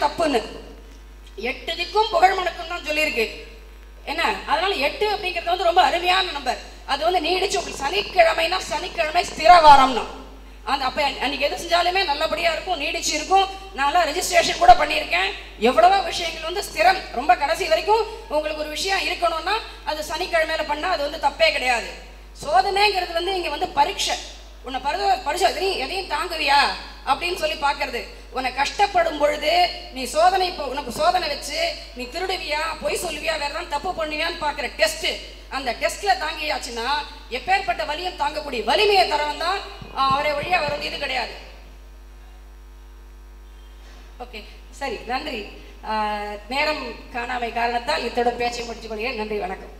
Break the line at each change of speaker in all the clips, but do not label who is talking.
தப்புன்னு. எட்டு திக்கும் புகழ் மணக்கம் தான் சொல்லியிருக்கு என்ன? அதனால எட்டு அப்படிங்கிறது வந்து ரொம்ப அருமையான நம்பர் அது வந்து நீடிச்சு உங்களுக்கு சனிக்கிழமைனா சனிக்கிழமை ஸ்திர வாரம்னா அந்த அப்போ அன்னைக்கு எது செஞ்சாலுமே நல்லபடியாக இருக்கும் நீடிச்சு இருக்கும். நான்லாம் ரெஜிஸ்ட்ரேஷன் கூட பண்ணியிருக்கேன். எவ்வளவோ விஷயங்கள் வந்து ஸ்திரம். ரொம்ப கடைசி வரைக்கும் உங்களுக்கு ஒரு விஷயம் இருக்கணும்னா அது சனிக்கிழமையில பண்ணால் அது வந்து தப்பே கிடையாது. சோதனைங்கிறது வந்து இங்கே வந்து பரீட்சை. உன்னை பரிசோ பரிசோ எதையும் எதையும் தாங்குவியா? அப்படின்னு சொல்லி பார்க்கறது. உன்னை கஷ்டப்படும் பொழுது நீ சோதனை இப்போ உனக்கு சோதனை வச்சு நீ திருடுவியா பொய் சொல்லுவியா வேற தான் தப்பு பண்ணுவியான்னு பார்க்குற டெஸ்ட் அந்த டெஸ்ட்ல தாங்கியாச்சுன்னா எப்பேற்பட்ட வலியும் தாங்கக்கூடிய வலிமையை தரவன் தான் அவரை வழியாக அவர் வந்து இது கிடையாது. ஓகே சரி நன்றி. நேரம் காணாமை காரணத்தால் இத்துடன் பேச்சை முடித்துக் கொள்கிறேன். நன்றி வணக்கம்.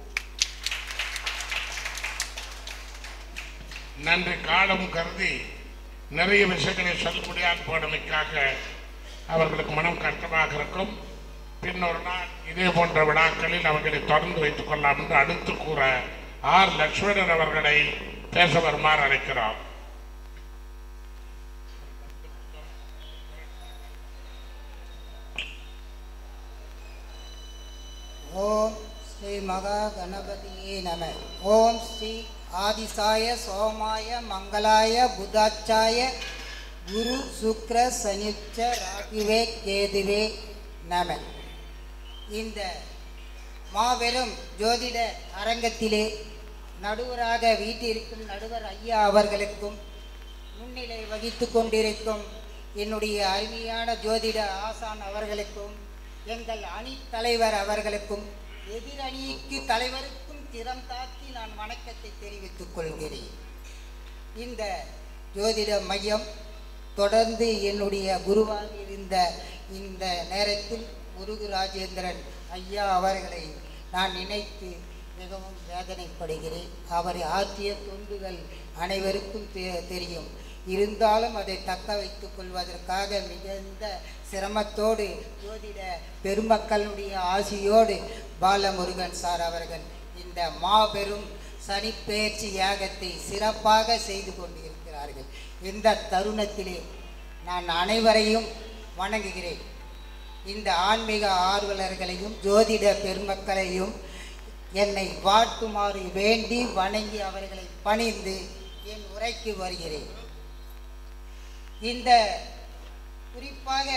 நன்றி காலம் கருதி நிறைய விஷயங்களை சொல்ல முடியாது போனமைக்காக அவர்களுக்கு மனம் கஷ்டமாக இருக்கும். பின்னொரு நாள் இதே போன்ற விழாக்களில் அவர்களை தொடர்ந்து வைத்துக் கொள்ளலாம் என்று அடுத்து கூற ஆர் லட்சுமணன் அவர்களை பேச வருமாறு அழைக்கிறோம்.
ஓம் ஸ்ரீ மகா கணபதியே நம. ஓம் ஸ்ரீ ஆதிசாய சோமாய மங்களாய புதாச்சாய குரு சுக்ர சனிச்ச ராகுவே கேதுவே நம. இந்த மாபெரும் ஜோதிட அரங்கத்திலே நடுவராக வீட்டிற்கும் நடுவர் ஐயா அவர்களுக்கும் முன்னிலை வகித்து கொண்டிருக்கும் என்னுடைய அருமையான ஜோதிட ஆசான் அவர்களுக்கும் எங்கள் அணி தலைவர் அவர்களுக்கும் எதிரணிக்கு தலைவர் திறம் தாக்கி நான் வணக்கத்தை தெரிவித்துக் கொள்கிறேன். இந்த ஜோதிட மையம் தொடர்ந்து என்னுடைய குருவாக இருந்த இந்த நேரத்தில் முருகு ராஜேந்திரன் ஐயா அவர்களை நான் நினைத்து மிகவும் வேதனைப்படுகிறேன். அவர் ஆற்றிய தொண்டுகள் அனைவருக்கும் தெ- தெரியும். இருந்தாலும் அதை தக்க வைத்துக் கொள்வதற்காக மிகுந்த சிரமத்தோடு ஜோதிட பெருமக்களுடைய ஆசியோடு பாலமுருகன் சார் அவர்கள் இந்த மாபெரும் சனிப்பெயர்ச்சி யாகத்தை சிறப்பாக செய்து கொண்டிருக்கிறார்கள். இந்த தருணத்திலே நான் அனைவரையும் வணங்குகிறேன். இந்த ஆன்மீக ஆர்வலர்களையும் ஜோதிட பெருமக்களையும் என்னை வாட்டுமாறு வேண்டி வணங்கி அவர்களை பணிந்து என் உரைக்கு வருகிறேன். இந்த குறிப்பாக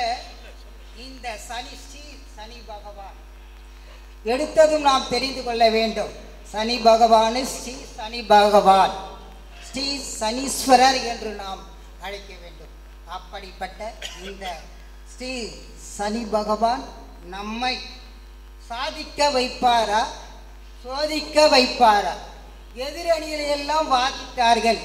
இந்த சனி ஸ்ரீ சனி பகவான் எடுத்ததும் நாம் தெரிந்து கொள்ள வேண்டும். சனி பகவானு ஸ்ரீ சனி பகவான். ஸ்ரீ சனீஸ்வரர் என்று நாம் அழைக்க வேண்டும். அப்படிப்பட்ட இந்த ஸ்ரீ சனி பகவான் நம்மை சாதிக்க வைப்பாரா? சோதிக்க வைப்பாரா? எதிரணிகளை எல்லாம் வாதிட்டார்கள்.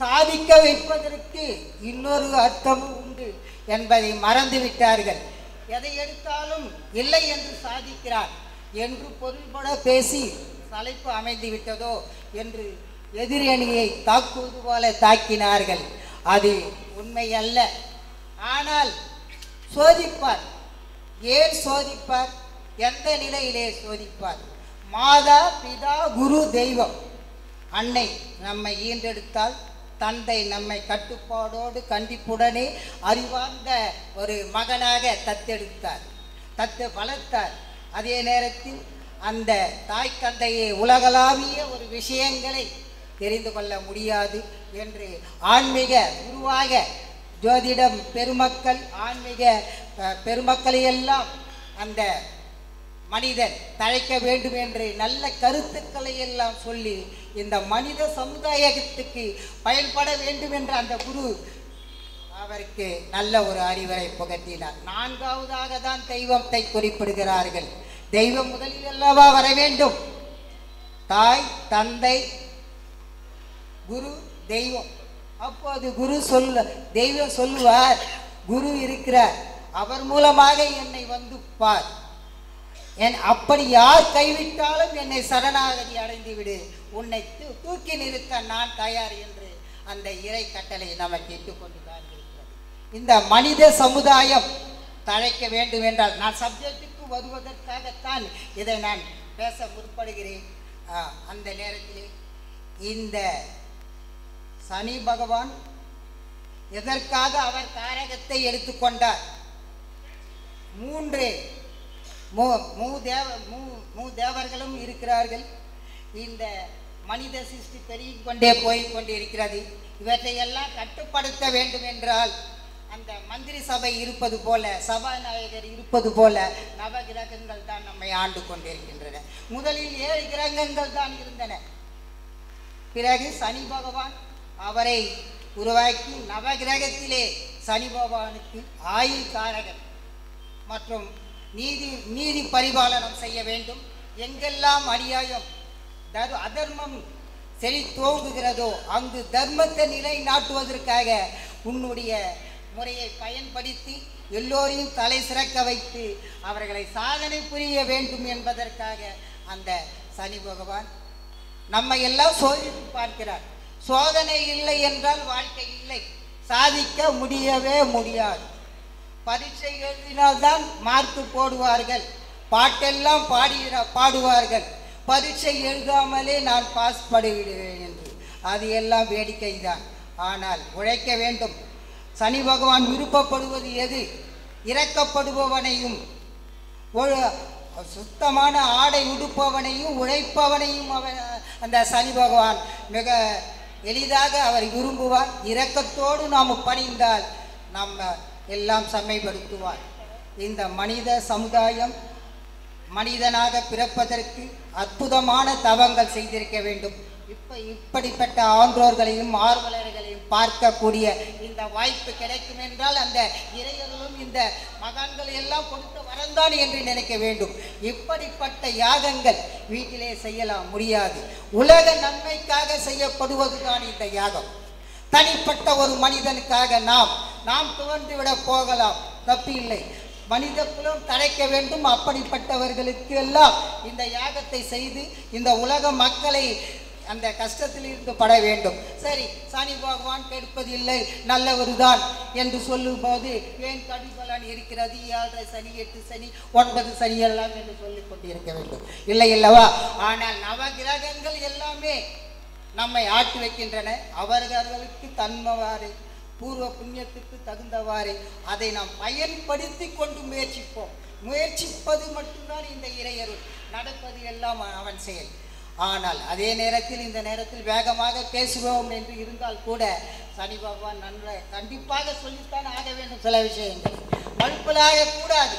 சாதிக்க வைப்பதற்கு இன்னொரு அர்த்தமும் உண்டு என்பதை மறந்து விட்டார்கள் எதை எடுத்தாலும் இல்லை என்று சாதிக்கிறார். என்று பொருள்பட பேசி தலைப்பு அமைந்து விட்டதோ என்று எதிரணியை தாக்குவது போல தாக்கினார்கள். அது உண்மை அல்ல ஆனால் சோதிப்பார். ஏன் சோதிப்பார்? எந்த நிலையிலே சோதிப்பார்? மாதா பிதா குரு தெய்வம். அன்னை நம்மை ஈன்றெடுத்தால் தந்தை நம்மை கட்டுப்பாடோடு கண்டிப்புடனே அறிவார்ந்த ஒரு மகனாக தத்தெடுத்தார். தத்து வளர்த்தார். அதே நேரத்தில் அந்த தாய் தந்தையை உலகளாவிய ஒரு விஷயங்களை தெரிந்து கொள்ள முடியாது என்று ஆன்மீக குருவாக ஜோதிடம் பெருமக்கள் ஆன்மீக பெருமக்களையெல்லாம் அந்த மனிதன் தழைக்க வேண்டும் என்று நல்ல கருத்துக்களை எல்லாம் சொல்லி இந்த மனித சமுதாயத்துக்கு பயன்பட வேண்டும் என்ற அந்த குரு அவருக்கு நல்ல ஒரு அறிவுரை புகட்டினார். நான்காவதாக தான் தெய்வத்தை குறிப்பிடுகிறார்கள். தெய்வம் முதலில் அல்லவா வர வேண்டும்? தாய் தந்தை குரு தெய்வம். அப்போது குரு சொல்ல தெய்வம் சொல்லுவார் குரு இருக்கிறார். அவர் மூலமாக என்னை வந்து பார் என் அப்படி யார் கைவிட்டாலும் என்னை சரணாகதி அடைந்து விடு உன்னை தூ- தூக்கி நிறுத்த நான் தயார் என்று அந்த இறை கட்டளை நமக்கு இட்டுக்கொண்டு கொண்டு இந்த மனித சமுதாயம் தழைக்க வேண்டும் என்றால் நான் சப்ஜெக்டுக்கு வருவதற்காகத்தான் இதை நான் பேச முற்படுகிறேன். ஆ, அந்த நேரத்தில் இந்த சனி பகவான் எதற்காக அவர் காரகத்தை எடுத்துக்கொண்டார் மூன்று மூ மூ தேவ மூ மூ தேவர்களும் இருக்கிறார்கள். இந்த மனித சிருஷ்டி பெருகிக் கொண்டே போய் கொண்டிருக்கிறது. இவற்றையெல்லாம் கட்டுப்படுத்த வேண்டும் என்றால் அந்த மந்திரி சபை இருப்பது போல சபாநாயகர் இருப்பது போல நவ கிரகங்கள் தான் நம்மை ஆண்டு கொண்டிருக்கின்றன. முதலில் ஏழு கிரகங்கள் தான் இருந்தன. பிறகு சனி பகவான் அவரை உருவாக்கி நவ கிரகத்திலே சனி பகவானுக்கு ஆயுள் காரகன் மற்றும் நீதி நீதி பரிபாலனம் செய்ய வேண்டும். எங்கெல்லாம் அநியாயம் தர் அதர்மம் செழி தோங்குகிறதோ அங்கு தர்மத்தை நிலைநாட்டுவதற்காக உன்னுடைய முறையை பயன்படுத்தி எல்லோரையும் தலை சிறக்க வைத்து அவர்களை சாதனை புரிய வேண்டும் என்பதற்காக அந்த சனி பகவான் நம்மை எல்லாம் சோதித்து பார்க்கிறார். சோதனை இல்லை என்றால் வாழ்க்கை இல்லை. சாதிக்க முடியவே முடியாது. பரீட்சை எழுதினால்தான் மார்க் போடுவார்கள். பாட்டெல்லாம் பாடுகிற பாடுவார்கள். பரீட்சை எழுதாமலே நான் பாஸ் படிவிடுவேன் என்று. அது எல்லாம் வேடிக்கை தான் ஆனால் உழைக்க வேண்டும். சனி பகவான் விருப்பப்படுவது எது? இறக்கப்படுபவனையும் சுத்தமான ஆடை உடுப்பவனையும் உழைப்பவனையும் அவன் அந்த சனி பகவான் மிக எளிதாக அவர் விரும்புவார். இரக்கத்தோடு நாம் பணிந்தால் நம்ம எல்லாம் செம்மைப்படுத்துவார். இந்த மனித சமுதாயம் மனிதனாக பிறப்பதற்கு அற்புதமான தவங்கள் செய்திருக்க வேண்டும். இப்ப இப்படிப்பட்ட ஆன்றோர்களையும் ஆர்வலர்களையும் பார்க்கக்கூடிய இந்த வாய்ப்பு கிடைக்கும் என்றால் அந்த இறையர்களும் இந்த மகான்கள் எல்லாம் கொடுத்த வரந்தான் என்று நினைக்க வேண்டும். இப்படிப்பட்ட யாகங்கள் வீட்டிலே செய்யலாம் முடியாது. உலக நன்மைக்காக செய்யப்படுவதுதான் இந்த யாகம். தனிப்பட்ட ஒரு மனிதனுக்காக நாம் நாம் துவண்டு விட போகலாம் தப்பில்லை மனித குலம் தழைக்க வேண்டும் அப்படிப்பட்டவர்களுக்கு எல்லாம் இந்த யாகத்தை செய்து இந்த உலக மக்களை அந்த கஷ்டத்தில் இருந்து பட வேண்டும். சரி சனி பகவான் கெடுப்பதில்லை நல்லவருதான் என்று சொல்லும்போது ஏன் கடிபலன் இருக்கிறது? ஏழரை சனி எட்டு சனி ஒன்பது சனி எல்லாம் என்று சொல்லிக் கொண்டிருக்க வேண்டும். இல்லை இல்லவா ஆனால் நவ கிரகங்கள் எல்லாமே நம்மை ஆட்டி வைக்கின்றன. அவர்களுக்கு தன்மவாறு பூர்வ புண்ணியத்துக்கு தகுந்தவாறு அதை நாம் பயன்படுத்தி கொண்டு முயற்சிப்போம். முயற்சிப்பது மட்டும்தான் இந்த இறையருள். நடப்பது எல்லாம் அவன் செயல். ஆனால் அதே நேரத்தில் இந்த நேரத்தில் வேகமாக பேசுவோம் என்று இருந்தால் கூட சனி பகவான் நன்மை கண்டிப்பாக சொல்லித்தான் ஆக வேண்டும் சில விஷயங்கள். மறுப்பலாக கூடாது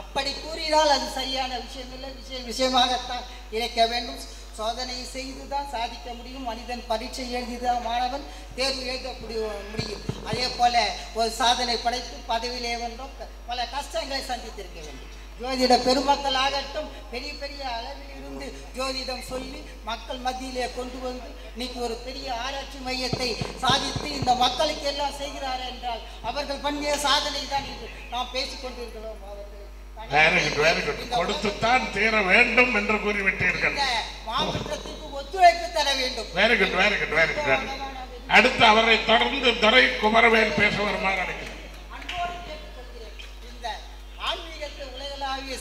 அப்படி கூறினால் அது சரியான விஷயம் இல்லை. விஷயம் விஷயமாகத்தான் இணைக்க வேண்டும். சோதனை செய்து தான் சாதிக்க முடியும். மனிதன் பரீட்சை எழுதிதான் மாணவன் தேர்வு எழுதக்கூடிய முடியும். அதே போல ஒரு சாதனை படைத்து பதவியிலே வந்தோம். பல கஷ்டங்களை சந்தித்திருக்க வேண்டும். ஜோதிட பெருமக்கள் ஆகட்டும் பெரிய பெரிய அளவில் இருந்து ஜோதிடம் சொல்லி மக்கள் மத்தியிலே கொண்டு வந்து இன்னைக்கு ஒரு பெரிய ஆராய்ச்சி மையத்தை சாதித்து இந்த மக்களுக்கு எல்லாம் செய்கிறார் என்றால் அவர்கள் பண்ணிய சாதனை தான் இது. நாம் பேசிக் கொண்டிருக்கிறோம் அவர்கள்.
வெரி குட் வெரி குட் கொடுத்துத்தான் தீர வேண்டும் என்று கூறிவிட்டீர்கள்.
மாவட்டத்திற்கு ஒத்துழைப்பு தர வேண்டும்.
Very good very good very good அடுத்து அவரை தொடர்ந்து துரை குமரவேல் பேச வருமாறு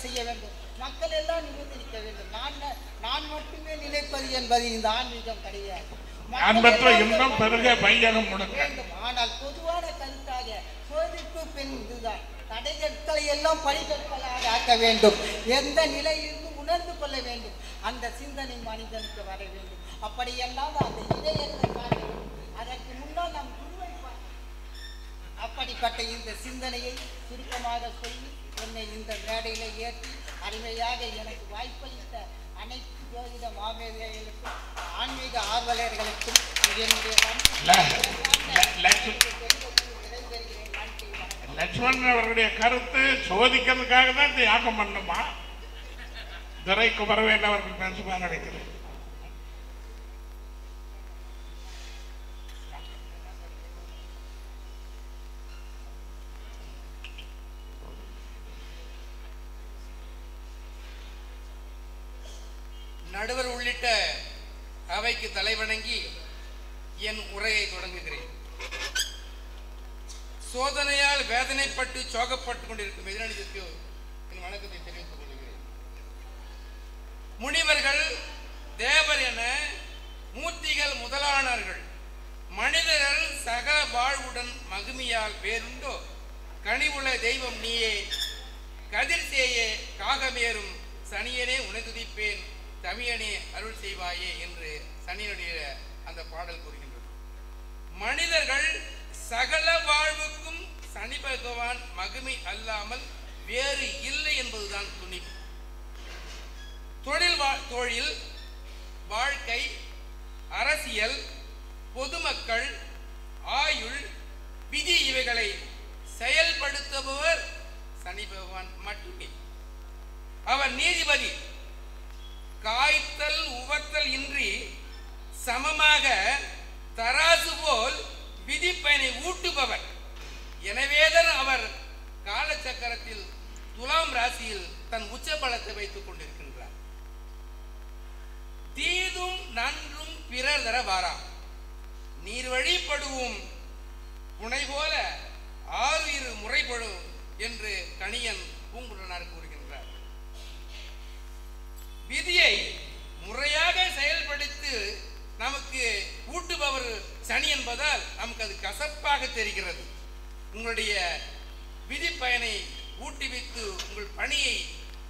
செய்ய வேண்டும். மக்கள் எல்லாம் நிபந்தனிக்க வேண்டும். நான் நான் மட்டுமே நினைப்பது என்பது இந்த ஆன்மீகம் கிடையாது.
அன்பற்ற இன்பம் பெருக
வேண்டும். ஆனால் பொதுவான கருத்தாக சோதிப்பு பெண் இதுதான். தடைகற்களை எல்லாம் படிகற்களாக ஆக்க வேண்டும். எந்த நிலையிலிருந்து உணர்ந்து கொள்ள வேண்டும். அந்த சிந்தனை மனிதனுக்கு வர வேண்டும். அப்படியெல்லாம் அந்த இதயத்தை வேண்டும். அதற்கு முன்னால் நாம் குருவை அப்படிப்பட்ட இந்த சிந்தனையை சுருக்கமாக சொல்லி என்னை இந்த மேடையில் ஏற்றி அருமையாக எனக்கு வாய்ப்பளித்த அனைத்து ஜோதிட மாமேதைகளுக்கும் ஆன்மீக ஆர்வலர்களுக்கும் என்னுடைய
லட்சுமணன் அவர்களுடைய கருத்து சோதிக்கிறதுக்காக தான் இந்த யாகம் பண்ணுமா துரை குமரவேல் அவர்கள் பேசுமாறு அழைக்கிறேன்
நடுவர் உள்ளிட்ட அவைக்கு தலைவணங்கி என் உரையை தொடங்குகிறேன். சோதனையால் வேதனைப்பட்டு சோகப்பட்டு கொண்டிருக்கும் எதிரணிக்கு என் வணக்கத்தை தெரிவித்துக் கொள்கிறேன். முனிவர்கள் தேவர் என மூர்த்திகள் முதலானார்கள். மனிதர்கள் சகல வாழ்வுடன் மகிமையால் வேறுண்டோ? கனிவுள்ள தெய்வம் நீயே கதிர்சேயே காகமேறும் சனியனே உனை துதிப்பேன் தமியனே அருள் செய்வாயே என்று சனியனுடைய அந்த பாடல் கூறுகின்றது. மனிதர்கள் சகல வாழ்வுக்கும் சனி பகவான் மகிமை அல்லாமல் வேறு இல்லை என்பதுதான் துணிவு தொழில் தொழில் வாழ்க்கை அரசியல் பொதுமக்கள் ஆயுள் விதி இவைகளை செயல்படுத்துபவர் சனி பகவான் மட்டுமே. அவர் நீதிபதி. காய்த்தல் உவத்தல் இன்றி சமமாக தராசு போல் விதிப்பயனை ஊட்டுபவர் எனவேதான் அவர் காலச்சக்கரத்தில் துலாம் ராசியில் தன் உச்ச பலத்தை வைத்துக் கொண்டிருக்கின்றார். தீதும் நன்றும் பிறர் தர வாரா நீர் வழிபடுவோம். புனை போல ஆறுயிர் முறைப்படும் என்று கணியன் பூங்குடனார் கூறினார் விதியை முறையாக செயல்படுத்தி நமக்கு ஊட்டுபவர் சனி என்பதால் நமக்கு அது கசப்பாக தெரிகிறது. உங்களுடைய விதி பயனை ஊட்டுவித்து உங்கள் பணியை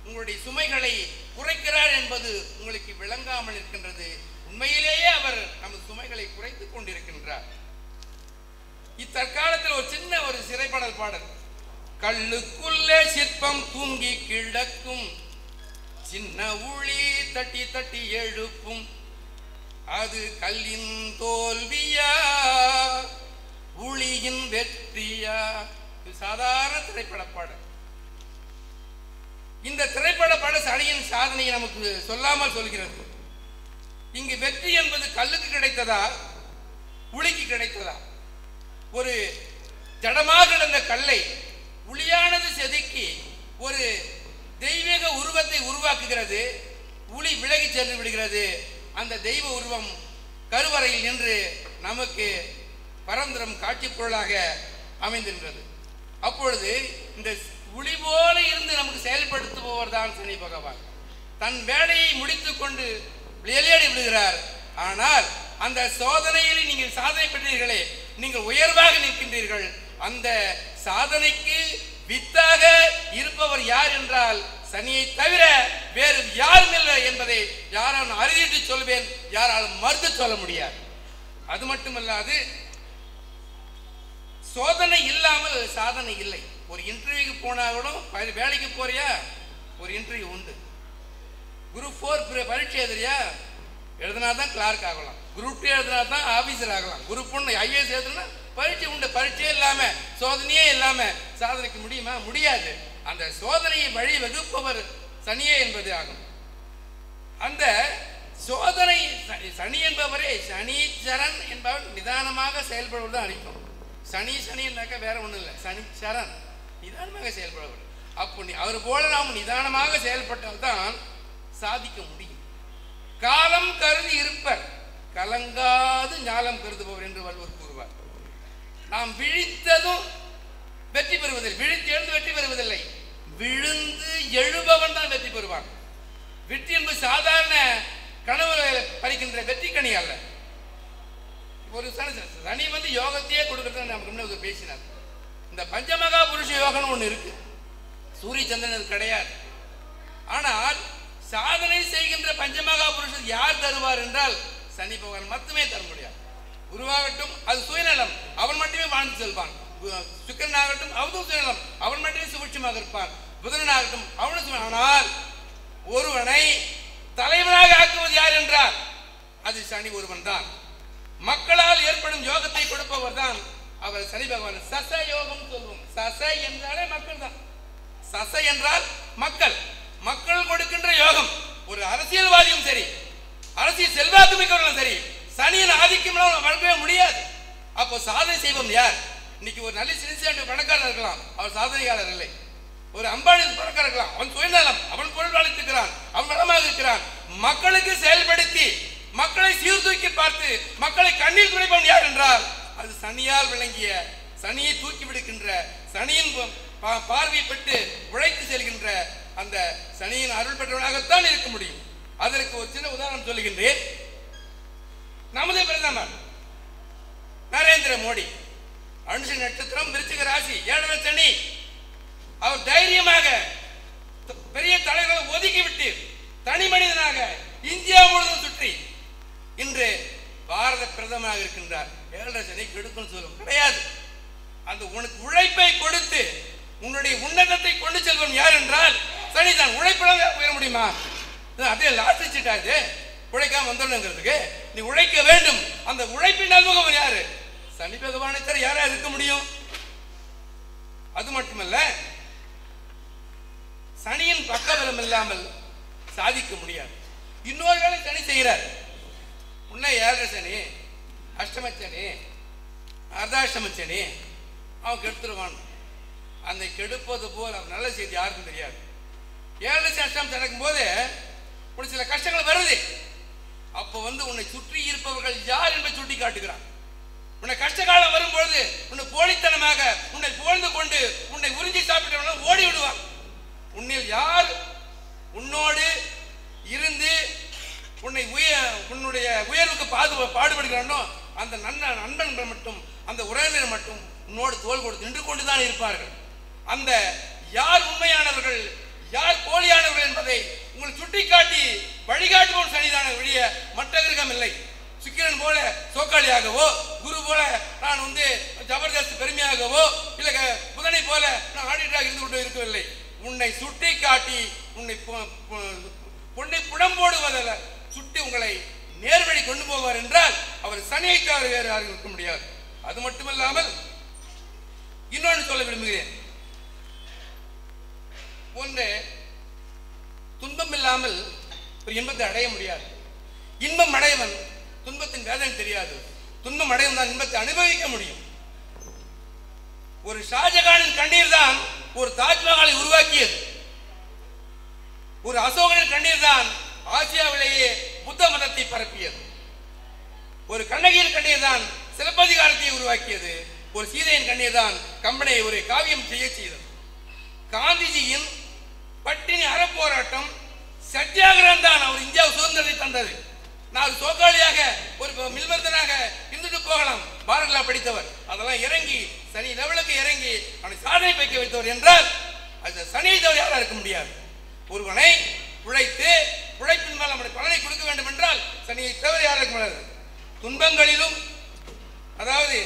உங்களுடைய சுமைகளை குறைக்கிறார் என்பது உங்களுக்கு விளங்காமல் இருக்கின்றது. உண்மையிலேயே அவர் நமது சுமைகளை குறைத்துக் கொண்டிருக்கின்றார். இத்தற்காலத்தில் ஒரு சின்ன ஒரு சிறைப்படல் பாடல். கல்லுக்குள்ளே சிற்பம் தூங்கி கிடக்கும் சின்ன உளி தட்டி தட்டி எழுப்பும். அது கல்லின் தோல்வியா? உளியின் வெற்றியா? இது சாதாரண திரைப்பட பாடல். இந்த திரைப்பட பாட சனியின் சாதனையை நமக்கு சொல்லாமல் சொல்கிறது. இங்கு வெற்றி என்பது கல்லுக்கு கிடைத்ததா? உளிக்கு கிடைத்ததா? ஒரு ஜடமாக கிடந்த கல்லை உளியான செதுக்கி ஒரு தெய்வீக உருவத்தை உருவாக்குகிறது உளி விலகி சென்று விடுகிறது. அந்த தெய்வ உருவம் கருவறையில் நின்று நமக்கு பரந்தரம் காட்சி பொருளாக அமைந்திருக்கிறது அப்பொழுது இந்த உளி போல இருந்து நமக்கு செயல்படுத்துபவர் தான் சனி பகவான். தன் வேலையை முடித்துக் கொண்டு விளையாடி விடுகிறார். ஆனால் அந்த சோதனையில் நீங்கள் சாதனை பெற்றீர்களே நீங்கள் உயர்வாக நிற்கின்றீர்கள். அந்த சாதனைக்கு வித்தாக இருப்பவர் யார் என்றால் சனியை தவிர வேறு யாரும் இல்லை என்பதை யாரால் அறுதிட்டு சொல்வேன் யாராலும் மறுத்து சொல்ல முடியாது. அது மட்டுமல்லாது சோதனை இல்லாமல் சாதனை இல்லை. ஒரு இன்டர்வியூக்கு போனா கூட வேலைக்கு போறியா? ஒரு இன்டர்வியூ உண்டு. குரூப் ஃபோர் பரீட்சை எழுதுறியா? எழுதினா தான் கிளார்க் ஆகலாம். குரூப் டூ எழுதினா தான் ஆபீசர் ஆகலாம். குரூப் ஒன்று ஐஏஎஸ் எழுதுனா பரீட்சை உண்டு. பரீட்சையே இல்லாமல் சோதனையே இல்லாமல் சாதனைக்கு முடியுமா? முடியாது. அந்த சோதனையை வழி வகுப்பவர் சனியே என்பது ஆகும். அந்த சோதனை சனி என்பவரே சனீச்சரன் என்பவன் நிதானமாக செயல்படுவது தான் சனி சனின்னாக்க வேற ஒன்றும் இல்லை. சனிச்சரன் நிதானமாக செயல்படுவர். அப்போ அவர் போல நாம் நிதானமாக செயல்பட்டால் தான் சாதிக்க முடியும். காலம் கருதி இருப்பர். கலங்காது ஞாலம் கருதுபவர் என்று வள்ளுவர் கூறுவார். நாம் விழித்ததும் வெற்றி பெறுவதில்லை. விழித்து எழுந்து வெற்றி பெறுவதில்லை. விழுந்து எழுபவன் தான் வெற்றி பெறுவான். வெற்றி என்பது சாதாரண கனவுகளை பறிக்கின்ற வெற்றி கனி அல்ல. ஒரு சனி சனி வந்து யோகத்தையே கொடுக்கறது நமக்கு முன்ன பேசினார். இந்த பஞ்சமகா புருஷ யோகம்னு ஒன்று இருக்கு. சூரிய சந்திரன் கிடையாது. ஆனால் சாதனை செய்கின்ற பஞ்சமகா புருஷன் யார் தருவார் என்றால் சனி பகவான் மட்டுமே தர முடியாது. குருவாகட்டும் அது சுயநலம். அவன் மட்டுமே வாழ்ந்து செல்வான். சுக்கரன் ஆகட்டும் அவனும் சுயநலம். அவன் மட்டுமே சுபிட்சமாக இருப்பான். புதனாகட்டும் அவனுக்கும் ஆனால் ஒருவனை தலைவனாக ஆக்குவது யார் என்றார் அது சனி ஒருவன் தான். மக்களால் ஏற்படும் யோகத்தை கொடுப்பவர் தான் அவர். சனி பகவான். சச யோகம் சொல்வோம் சச என்றாலே மக்கள் தான். சச என்றால் மக்கள். மக்கள் கொடுக்கின்ற யோகம். ஒரு அரசியல்வாதியும் சரி அரசியல் செல்வாக்கு மிக்கவர்களும் சரி சனியின் ஆதிக்கம் இல்லாமல் வளர்க்கவே முடியாது. அப்போ சாதனை செய்வோம் யார்? இன்னைக்கு ஒரு நல்ல சிறுசாண்டு பணக்காரர் இருக்கலாம். அவர் சாதனையாளர் இல்லை. ஒரு அம்பானி பணக்காரர் இருக்கலாம் அவன் சுயநலம். அவன் பொருள் வளர்த்துக்கிறான் அவன் வளமாக இருக்கிறான். மக்களுக்கு செயல்படுத்தி மக்களை சீர்தூக்கி பார்த்து மக்களை கண்ணீர் துடைப்பவன் யார் என்றால் அது சனியால் விளங்கிய சனியை தூக்கி விடுக்கின்ற சனியின் பா- பார்வை பெற்று உழைத்து செல்கின்ற அந்த சனியின் அருள் பெற்றவனாகத்தான் இருக்க முடியும். அதற்கு ஒரு சின்ன உதாரணம் சொல்லுகின்றேன். நமது பிரதமர் நரேந்திர மோடி அனுஷ நட்சத்திரம் விருச்சிக ராசி ஏழரை சனி. அவர் தைரியமாக பெரிய தலைகளை ஒதுக்கிவிட்டு தனி மனிதனாக இந்தியா முழுவதும் சுற்றி இன்று பாரத பிரதமராக இருக்கின்றார். ஏழரை சனி கெடுக்கும் சொல்லும் கிடையாது. அந்த உனக்கு உழைப்பை கொடுத்து உன்னுடைய உன்னதத்தை கொண்டு செல்வன் யார் என்றால் சனிதான் உழைப்பிடாம உயர முடியுமா? அதே லாஸ்ட் இது. உழைக்காம வந்துடணுங்கிறதுக்கு நீ உழைக்க வேண்டும். அந்த உழைப்பின் அல்முகவன் யாரு? சனி பகவானை தவிர யாரா இருக்க முடியும்? அது மட்டுமல்ல சனியின் பக்கபலம் இல்லாமல் சாதிக்க முடியாது. இன்னொரு வேளை சனி செய்கிறார். உன்னை ஏழரை சனி அஷ்டமச்சனி சனி அவன் கெடுத்துருவான். அந்த கெடுப்பது போல் அவன் நல்ல செய்தி யாருக்கும் தெரியாது. ஏழரை அஷ்டம் நடக்கும் போது உனக்கு சில கஷ்டங்கள் வருது. அப்போ வந்து உன்னை சுற்றி இருப்பவர்கள் யார் என்பதை சுட்டி காட்டுகிறான். உன்னை கஷ்ட காலம் வரும்பொழுது உன்னை போலித்தனமாக உன்னை புகழ்ந்து கொண்டு உன்னை உறிஞ்சி சாப்பிட்டவன ஓடி விடுவான். உன்னில் யார் உன்னோடு இருந்து உன்னை உய உன்னுடைய உயர்வுக்கு பாது பாடுபடுகிறானோ அந்த நன்ன நண்பன்கள் மட்டும் அந்த உறவினர் மட்டும் உன்னோடு தோல் கொடுத்து நின்று கொண்டுதான் இருப்பார்கள். அந்த யார் உண்மையானவர்கள் யார் போலியானவர்கள் என்பதை உங்களுக்கு சுட்டிக்காட்டி வழிகாட்டுவோம் சனிதான ஒழிய மற்ற கிரகம் இல்லை. சுக்கிரன் போல சோக்காளியாகவோ குரு போல நான் வந்து ஜபர்தஸ்த் பெருமையாகவோ இல்லை புதனை போல நான் ஆடிட்டராக இருந்து கொண்டு இருக்கவில்லை. உன்னை சுட்டி காட்டி உன்னை பொண்ணை புடம் போடுவதில் சுட்டி உங்களை நேர்வழி கொண்டு போவார் என்றால் அவர் சனியை தவிர வேறு யாரும் இருக்க முடியாது. அது மட்டுமல்லாமல் இன்னொன்று சொல்ல விரும்புகிறேன். ஒன்று துன்பம் இல்லாமல் ஒரு இன்பத்தை அடைய முடியாது. இன்பம் அடையவன் துன்பத்தின் வேதனை தெரியாது. துன்பம் அடையவன் தான் இன்பத்தை அனுபவிக்க முடியும். ஒரு ஷாஜகானின் கண்ணீர் தான் ஒரு தாஜ்மஹாலை உருவாக்கியது. ஒரு அசோகனின் கண்ணீர் தான் ஆசியாவிலேயே புத்த மதத்தை பரப்பியது. ஒரு கண்ணகியின் கண்ணீர் தான் சிலப்பதிகாரத்தை உருவாக்கியது. ஒரு சீதையின் கண்ணீர் தான் கம்பனை ஒரு காவியம் செய்ய செய்தது. காந்திஜியின் பட்டினி அறப்போராட்டம் சத்தியாகிரகம் தான் அவர் இந்தியா சுதந்திரத்தை தந்தது. நான் சோக்காளியாக ஒரு மில்வர்தனாக இருந்துட்டு போகலாம். பாரதிலா படித்தவர். அதெல்லாம் இறங்கி சனி லெவலுக்கு இறங்கி அவனை சாதனை வைக்க வைத்தவர் என்றால் அது சனியை தவிர யாரா இருக்க முடியாது? ஒருவனை உழைத்து உழைப்பின் மேல் நம்முடைய பலனை கொடுக்க வேண்டும் என்றால் சனியை தவிர யாரும் இருக்க முடியாது? துன்பங்களிலும் அதாவது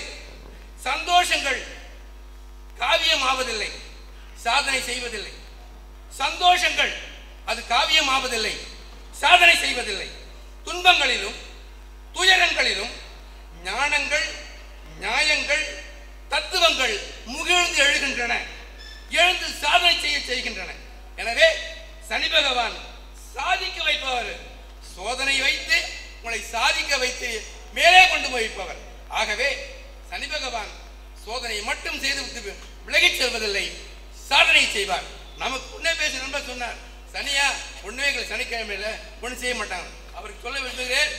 சந்தோஷங்கள் காவியம் ஆவதில்லை சாதனை செய்வதில்லை. சந்தோஷங்கள் அது காவியம் ஆவதில்லை சாதனை செய்வதில்லை. துன்பங்களிலும் துயரங்களிலும் ஞானங்கள் நியாயங்கள் தத்துவங்கள் முகிழ்ந்து எழுகின்றன. எழுந்து சாதனை செய்ய செய்கின்றன. எனவே சனி பகவான் சாதிக்க வைப்பவர். சோதனை வைத்து உங்களை சாதிக்க வைத்து மேலே கொண்டு போய் வைப்பவர் ஆகவே சனி பகவான் சோதனையை மட்டும் செய்து விட்டு விலகிச் செல்வதில்லை. சாதனை செய்வார். நமக்கு உன்னே பேசி நண்பர் சொன்னார் சனியா ஒண்ணுமே இல்லை சனிக்கிழமையில ஒன்றும் செய்ய மாட்டாங்க. அவருக்கு சொல்ல விரும்புகிறேன்.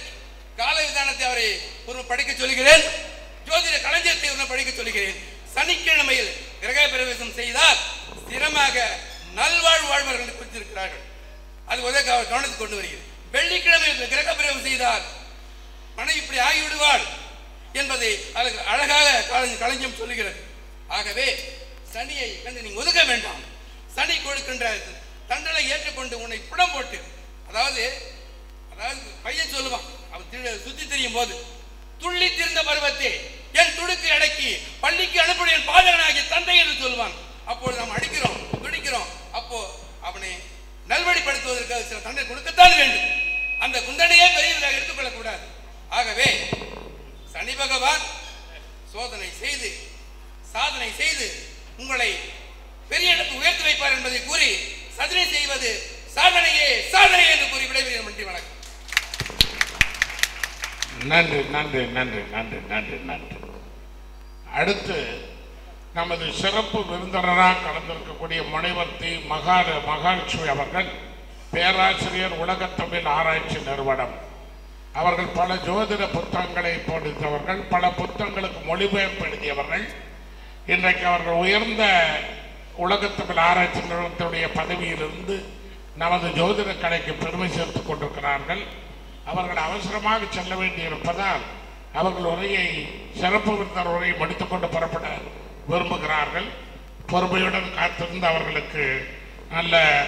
கால விதானத்தை அவரை ஒரு படிக்க சொல்கிறேன். ஜோதிட களஞ்சியத்தை ஒரு படிக்க சொல்கிறேன். சனிக்கிழமையில் கிரக பிரவேசம் செய்தால் ஸ்திரமாக நல்வாழ் வாழ்வர்கள் குறித்திருக்கிறார்கள். அது உதவி அவர் கவனத்துக்கு கொண்டு வருகிறது. வெள்ளிக்கிழமை கிரக பிரவேசம் செய்தால் மனைவி இப்படி ஆகிவிடுவாள் என்பதை அழகு- அழகாக களஞ்சி- களஞ்சியம் சொல்லுகிறது. ஆகவே சனியை கண்டு நீ ஒதுக்க வேண்டாம். சனி கொடுக்கின்ற தண்டனை ஏற்றுக்கொண்டு உன்னை புடம் போட்டு அதாவது அதாவது பையன் சொல்லுவான் அவன் சுத்தி திரியும் போது துள்ளி திருந்த பருவத்தே என் துடுக்கு அடக்கி பள்ளிக்கு அனுப்பின என் பாதகனாகிய தந்தை என்று சொல்லுவான் அப்போது நாம் அடிக்கிறோம் துடிக்கிறோம். அப்போ அவனை நல்வழிப்படுத்துவதற்காக சில தண்டனை கொடுக்கத்தான் வேண்டும். அந்த குந்தனையே பெரியவராக எடுத்துக்கொள்ளக் கூடாது. ஆகவே சனி பகவான் சோதனை செய்து சாதனை செய்து உங்களை பெரிய இடத்துக்கு உயர்த்தி வைப்பார் என்பதை கூறி சதனை செய்வது சாதனையே சாதனை என்று கூறி விடைபெறுகிறேன். நன்றி வணக்கம்.
நன்றி நன்றி நன்றி நன்றி நன்றி நன்றி. அடுத்து நமது சிறப்பு விருந்தினராக கலந்திருக்கக்கூடிய முனைவர்த்தி தி மகா மகாலட்சுமி அவர்கள் பேராசிரியர் உலகத்தமிழ் ஆராய்ச்சி நிறுவனம். அவர்கள் பல ஜோதிட புத்தகங்களை படித்தவர்கள் பல புத்தகங்களுக்கு மொழிபெயர்ப்பு எழுதியவர்கள். இன்றைக்கு அவர்கள் உயர்ந்த உலகத்தமிழ் ஆராய்ச்சி நிறுவனத்துடைய பதவியிலிருந்து நமது ஜோதிட கலைக்கு பெருமை சேர்த்துக் கொண்டிருக்கிறார்கள். அவர்கள் அவசரமாக செல்ல வேண்டியிருப்பதால் அவர்கள் உரையை சிறப்பு விருந்தர் உரையை முடித்துக்கொண்டு புறப்பட விரும்புகிறார்கள். பொறுமையுடன் காத்திருந்து அவர்களுக்கு நல்ல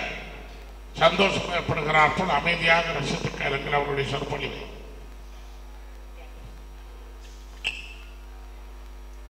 சந்தோஷம் ஏற்படுகிறார்கள் அமைதியாக ரசித்து கேளுங்கள் அவருடைய சொற்பொழிவை.